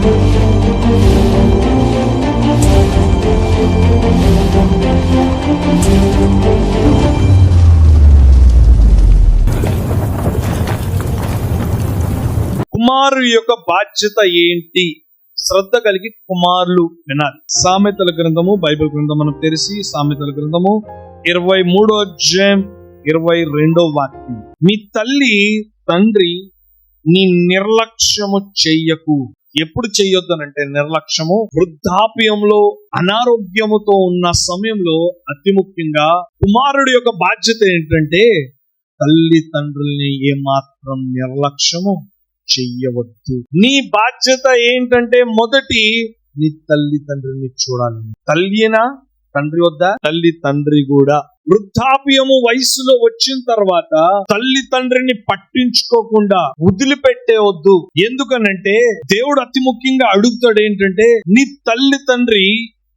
కుమారు యొక్క బాధ్యత ఏంటి? శ్రద్ధ కలిగి కుమారులు వినాలి. సామెతల గ్రంథము బైబిల్ గ్రంథం మనం తెలిసి సామెతల గ్రంథము ఇరవై మూడో అధ్యాయం ఇరవై రెండో వాక్యం. మీ తల్లి తండ్రి నీ నిర్లక్ష్యము చెయ్యకు. ఎప్పుడు చేయొద్దనంటే నిర్లక్ష్యము వృద్ధాప్యంలో అనారోగ్యముతో ఉన్న సమయంలో అతి ముఖ్యంగా కుమారుడి యొక్క బాధ్యత ఏంటంటే తల్లి తండ్రుల్ని ఏమాత్రం నిర్లక్ష్యము చెయ్యవద్దు. నీ బాధ్యత ఏంటంటే మొదటి నీ తల్లి తండ్రిని చూడాలి. తల్లినా తండ్రి వద్ద? తల్లి తండ్రి కూడా. వృద్ధాప్యము వయసులో వచ్చిన తర్వాత తల్లి తండ్రిని పట్టించుకోకుండా వదిలిపెట్టేవద్దు ఎందుకనంటే దేవుడు అతి ముఖ్యంగా అడుగుతాడు ఏంటంటే నీ తల్లి తండ్రి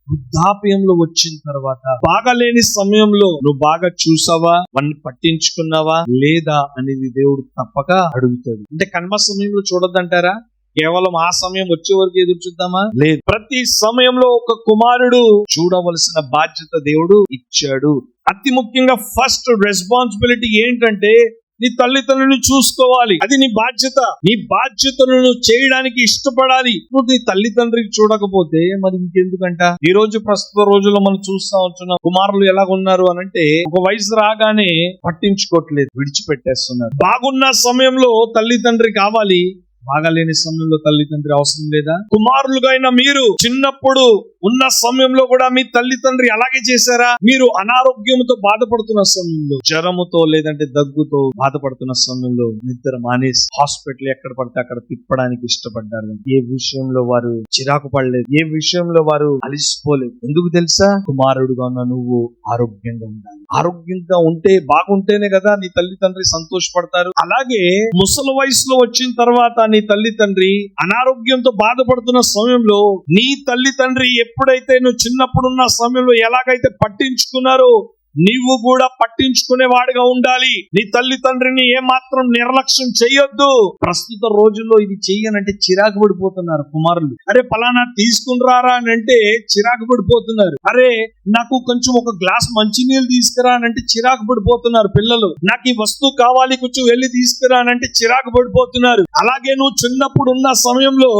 వృద్ధాప్యంలో వచ్చిన తర్వాత బాగాలేని సమయంలో నువ్వు బాగా చూసావా? వాడిని పట్టించుకున్నావా? లేదా? అనేది దేవుడు తప్పక అడుగుతాడు. అంటే కన్మ సమయంలో చూడొద్దంటారా? కేవలం ఆ సమయం వచ్చే వరకు ఎదురు చూద్దామా? లేదు. ప్రతి సమయంలో ఒక కుమారుడు చూడవలసిన బాధ్యత దేవుడు ఇచ్చాడు. అతి ముఖ్యంగా ఫస్ట్ రెస్పాన్సిబిలిటీ ఏంటంటే నీ తల్లిదండ్రులను చూసుకోవాలి. అది నీ బాధ్యత. నీ బాధ్యతలను చేయడానికి ఇష్టపడాలి. నువ్వు నీ తల్లిదండ్రికి చూడకపోతే మరి ఇంకెందుకంట? ఈ రోజు ప్రస్తుత రోజుల్లో మనం చూస్తా ఉంటున్నాం కుమారులు ఎలా ఉన్నారు అనంటే ఒక వయసు రాగానే పట్టించుకోవట్లేదు విడిచిపెట్టేస్తున్నారు. బాగున్న సమయంలో తల్లిదండ్రి కావాలి బాగాలేని సమయంలో తల్లిదండ్రి అవసరం లేదా? కుమారులుగా అయిన మీరు చిన్నప్పుడు ఉన్న సమయంలో కూడా మీ తల్లిదండ్రి అలాగే చేశారా? మీరు అనారోగ్యంతో బాధపడుతున్న సమయంలో జ్వరముతో లేదంటే దగ్గుతో బాధపడుతున్న సమయంలో నిద్ర మానేసి హాస్పిటల్ ఎక్కడ పడితే అక్కడ తిప్పడానికి ఇష్టపడ్డారు. ఏ విషయంలో వారు చిరాకు పడలేదు? ఏ విషయంలో వారు అలిసిపోలేదు? ఎందుకు తెలుసా? కుమారుడుగా ఉన్న నువ్వు ఆరోగ్యంగా ఉండాలి. ఆరోగ్యంగా ఉంటే బాగుంటేనే కదా నీ తల్లిదండ్రి సంతోషపడతారు. అలాగే ముసలి వయసులో వచ్చిన తర్వాత నీ తల్లి తండ్రి అనారోగ్యంతో బాధపడుతున్న సమయంలో నీ తల్లి తండ్రి ఎప్పుడైతే నువ్వు చిన్నప్పుడున్న సమయంలో ఎలాగైతే పట్టించుకున్నారో నీవు కూడా పట్టించుకునే వాడిగా ఉండాలి. నీ తల్లి తండ్రిని ఏమాత్రం నిర్లక్ష్యం చేయొద్దు. ప్రస్తుత రోజుల్లో ఇది చెయ్యనంటే చిరాకు పడిపోతున్నారు కుమారులు. అరే పలానా తీసుకుని రారా అని అంటే చిరాకు పడిపోతున్నారు. అరే నాకు కొంచెం ఒక గ్లాస్ మంచినీళ్ళు తీసుకురా అని అంటే చిరాకు పడిపోతున్నారు పిల్లలు. నాకు ఈ వస్తువు కావాలి కొంచెం వెళ్ళి తీసుకురా అని అంటే చిరాకు పడిపోతున్నారు. అలాగే నువ్వు చిన్నప్పుడు ఉన్న సమయంలో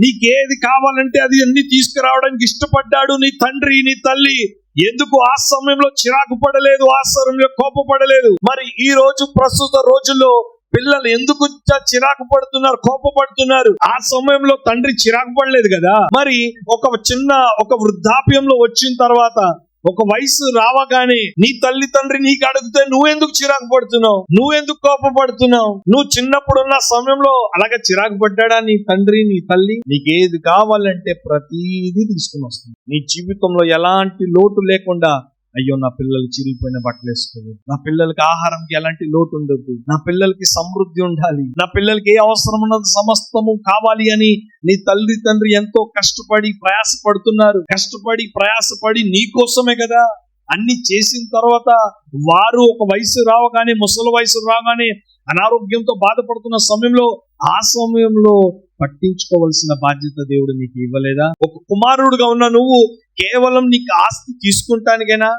నీకేది కావాలంటే అది అన్ని తీసుకురావడానికి ఇష్టపడ్డాడు నీ తండ్రి నీ తల్లి. ఎందుకు ఆ సమయంలో చిరాకు పడలేదు? ఆ సమయంలో కోపపడలేదు మరి ఈ రోజు ప్రస్తుత రోజుల్లో పిల్లలు ఎందుకు చిరాకు పడుతున్నారు కోపపడుతున్నారు ఆ సమయంలో తండ్రి చిరాకు పడలేదు కదా? మరి ఒక చిన్న ఒక వృద్ధాప్యంలో వచ్చిన తర్వాత ఒక వయసు రావగానే నీ తల్లి తండ్రి నీకు అడిగితే నువ్వెందుకు చిరాకు పడుతున్నావు? నువ్వెందుకు కోపపడుతున్నావు? నువ్వు చిన్నప్పుడు ఉన్న సమయంలో అలాగే చిరాకు పడ్డాడా నీ తండ్రి నీ తల్లి? నీకేది కావాలంటే ప్రతిదీ తీసుకుని వస్తుంది. నీ జీవితంలో ఎలాంటి లోటు లేకుండా అయ్యో నా పిల్లలు చిరిగిపోయిన బట్టలు వేసుకోవద్దు. నా పిల్లలకి ఆహారంకి ఎలాంటి లోటు ఉండొద్దు. నా పిల్లలకి సమృద్ధి ఉండాలి. నా పిల్లలకి ఏ అవసరం ఉన్నది సమస్తము కావాలి అని నీ తల్లి తండ్రి ఎంతో కష్టపడి ప్రయాసపడుతున్నారు. కష్టపడి ప్రయాసపడి నీ కోసమే కదా. అన్ని చేసిన తర్వాత వారు ఒక వయసు రావగానే ముసలి వయసు రాగానే అనారోగ్యంతో బాధపడుతున్న సమయంలో ఆ సమయంలో పట్టించుకోవలసిన బాధ్యత దేవుడు నీకు ఇవ్వలేదా? ఒక కుమారుడుగా ఉన్న నువ్వు కేవలం నీకు ఆస్తి తీసుకుంటానికైనా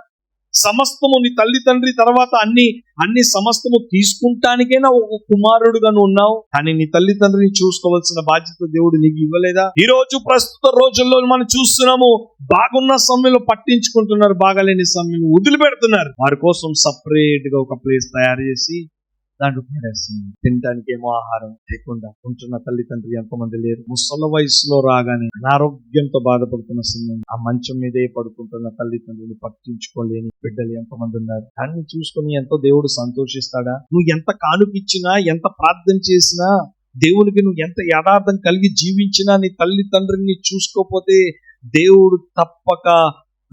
సమస్తము నీ తల్లి తండ్రి తర్వాత అన్ని అన్ని సమస్తము తీసుకుంటానికైనా ఒక కుమారుడుగా నువ్వు ఉన్నావు. కానీ నీ తల్లి తండ్రిని చూసుకోవాల్సిన బాధ్యత దేవుడు నీకు ఇవ్వలేదా? ఈ రోజు ప్రస్తుత రోజుల్లో మనం చూస్తున్నాము బాగున్న సమయంలో పట్టించుకుంటున్నారు బాగాలేని సమయం వదిలిపెడుతున్నారు. వారి కోసం సపరేట్గా ఒక ప్లేస్ తయారు చేసి దాంట్లో పడేస్తుంది తినడానికి ఏమో ఆహారం లేకుండా ఉంటున్న తల్లిదండ్రులు ఎంతమంది లేరు. ముసల వయసులో రాగానే అనారోగ్యంతో బాధపడుతున్న సమయం. ఆ మంచం మీదే పడుకుంటున్న తల్లిదండ్రులు పట్టించుకోలేని బిడ్డలు ఎంతమంది ఉన్నారు. దాన్ని చూసుకొని ఎంతో దేవుడు సంతోషిస్తాడా? నువ్వు ఎంత కానుకిచ్చినా ఎంత ప్రార్థన చేసినా దేవునికి నువ్వు ఎంత యథార్థం కలిగి జీవించినా నీ తల్లిదండ్రుల్ని చూసుకోకపోతే దేవుడు తప్పక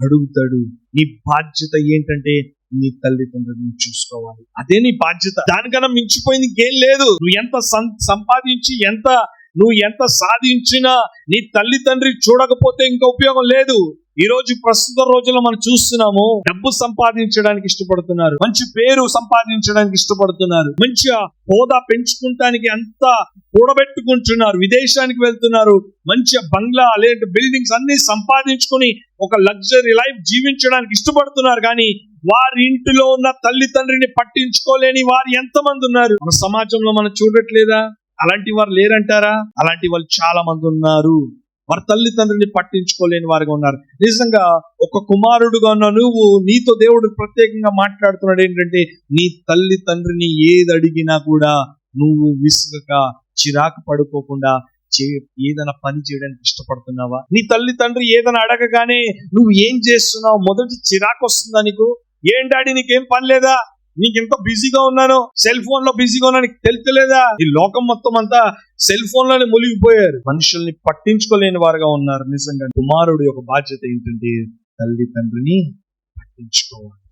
అడుగుతాడు నీ బాధ్యత ఏంటంటే నీ తల్లిదండ్రులను చూసుకోవాలి. అదే నీ బాధ్యత. దానికన్నా మించిపోయింది ఇంకేం లేదు. నువ్వు ఎంత సం- సంపాదించి ఎంత నువ్వు ఎంత సాధించినా నీ తల్లి తండ్రి చూడకపోతే ఇంకా ఉపయోగం లేదు. ఈ రోజు ప్రస్తుత రోజుల్లో మనం చూస్తున్నాము డబ్బు సంపాదించడానికి ఇష్టపడుతున్నారు మంచి పేరు సంపాదించడానికి ఇష్టపడుతున్నారు మంచి హోదా పెంచుకుంటానికి అంతా కూడబెట్టుకుంటున్నారు విదేశానికి వెళ్తున్నారు మంచి బంగ్లా లేదంటే బిల్డింగ్స్ అన్ని సంపాదించుకొని ఒక లగ్జరీ లైఫ్ జీవించడానికి ఇష్టపడుతున్నారు. కానీ వారి ఇంటిలో ఉన్న తల్లి తండ్రిని పట్టించుకోలేని వారు ఎంతమంది ఉన్నారు? మన సమాజంలో మనం చూడట్లేదా? అలాంటి వారు లేరంటారా? అలాంటి వాళ్ళు చాలా మంది ఉన్నారు. వారి తల్లిదండ్రుని పట్టించుకోలేని వారిగా ఉన్నారు. నిజంగా ఒక కుమారుడుగా ఉన్న నువ్వు నీతో దేవుడు ప్రత్యేకంగా మాట్లాడుతున్నాడు ఏంటంటే నీ తల్లి తండ్రిని ఏది అడిగినా కూడా నువ్వు విసుగక చిరాకు పడుకోకుండా చే ఏదైనా పని చేయడానికి ఇష్టపడుతున్నావా? నీ తల్లి తండ్రి ఏదైనా అడగగానే నువ్వు ఏం చేస్తున్నావు? మొదటి చిరాకు వస్తుందా నీకు? ఏం డాడీ నీకేం పని లేదా? నీకు ఎంత బిజీగా ఉన్నాను? సెల్ ఫోన్లో బిజీగా ఉన్నా నీకు తెలుతలేదా ఈ లోకం మొత్తం అంతా సెల్ ఫోన్లోనే మునిగిపోయారు. మనుషుల్ని పట్టించుకోలేని వారుగా ఉన్నారు. నిజంగా కుమారుడు యొక్క బాధ్యత ఏంటంటే తల్లి తండ్రిని పట్టించుకోవాలి.